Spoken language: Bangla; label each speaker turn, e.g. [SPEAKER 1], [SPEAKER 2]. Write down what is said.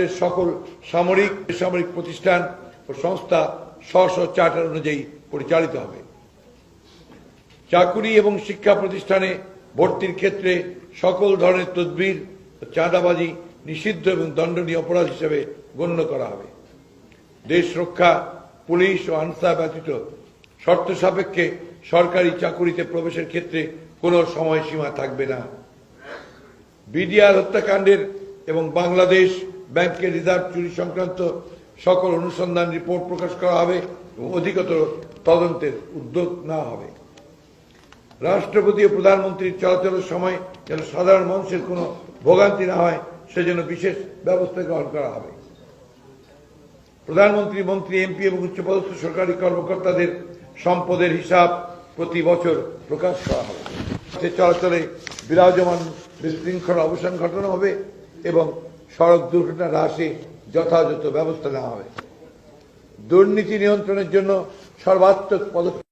[SPEAKER 1] রাষ্ট্রের সকল সামরিক, বেসামরিক প্রতিষ্ঠান ও সংস্থা স্ব চার্টার অনুযায়ী পরিচালিত হবে। চাকুরি এবং শিক্ষা প্রতিষ্ঠানে ভর্তির ক্ষেত্রে সকল ধরনের তদবির ও চাঁদাবাজি নিষিদ্ধ এবং দণ্ডনীয় অপরাধ হিসেবে গণ্য করা হবে। দেশ রক্ষা, পুলিশ ও আনসার ব্যতীত শর্ত সাপেক্ষে সরকারি চাকুরিতে প্রবেশের ক্ষেত্রে কোনো সময়সীমা থাকবে না। বিডিআর হত্যাকাণ্ডের এবং বাংলাদেশ ব্যাংকের রিজার্ভ চুরি সংক্রান্ত সকল অনুসন্ধান রিপোর্ট প্রকাশ করা হবে এবং অধিকতর তদন্তের উদ্যোগ নেওয়া হবে। রাষ্ট্রপতি ও প্রধানমন্ত্রীর চলাচলের সময় যেন সাধারণ মানুষের কোনো ভোগান্তি না হয়, সেজন্য বিশেষ ব্যবস্থা গ্রহণ করা হবে। প্রধানমন্ত্রী, মন্ত্রী, এমপি এবং উচ্চপদস্থ সরকারি কর্মকর্তাদের সম্পদের হিসাব প্রতি বছর প্রকাশ করা হবে। সে চলাচলে বিরাজমান বিশৃঙ্খলা অবসান ঘটানো হবে এবং সড়ক দুর্ঘটনা হ্রাসে যথাযথ ব্যবস্থা নেওয়া হবে। দুর্নীতি নিয়ন্ত্রণের জন্য সর্বাত্মক পদক্ষেপ